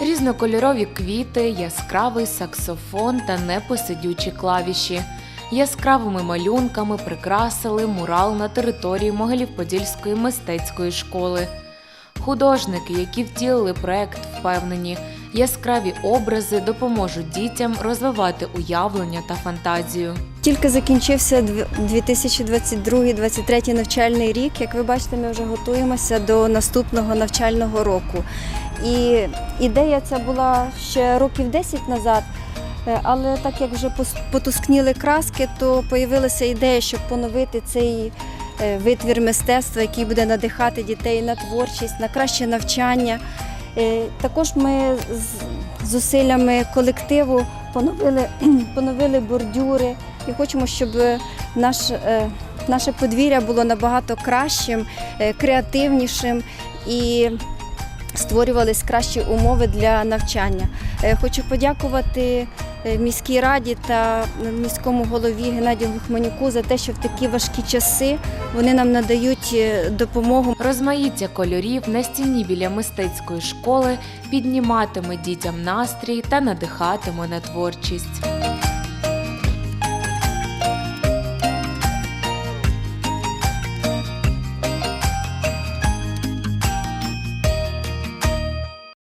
Різнокольорові квіти, яскравий саксофон та непосидючі клавіші. Яскравими малюнками прикрасили мурал на території Могилів-Подільської мистецької школи. Художники, які втілили проект, впевнені, яскраві образи допоможуть дітям розвивати уявлення та фантазію. Тільки закінчився дв- 2022-2023 навчальний рік. Як ви бачите, ми вже готуємося до наступного навчального року. І ідея ця була ще років 10 назад. е, Але так як вже потускніли краски, то з'явилася ідея, щоб поновити цей е, витвір мистецтва, який буде надихати дітей на творчість, на краще навчання. Е, Також ми з зусиллями колективу поновили, поновили бордюри і хочемо, щоб наш, е, наше подвір'я було набагато кращим, е, креативнішим і створювались кращі умови для навчання. Е, Хочу подякувати е, міській раді та міському голові Геннадію Гухманюку за те, що в такі важкі часи вони нам надають е, допомогу. Розмаїття кольорів на стіні біля мистецької школи підніматиме дітям настрій та надихатиме на творчість.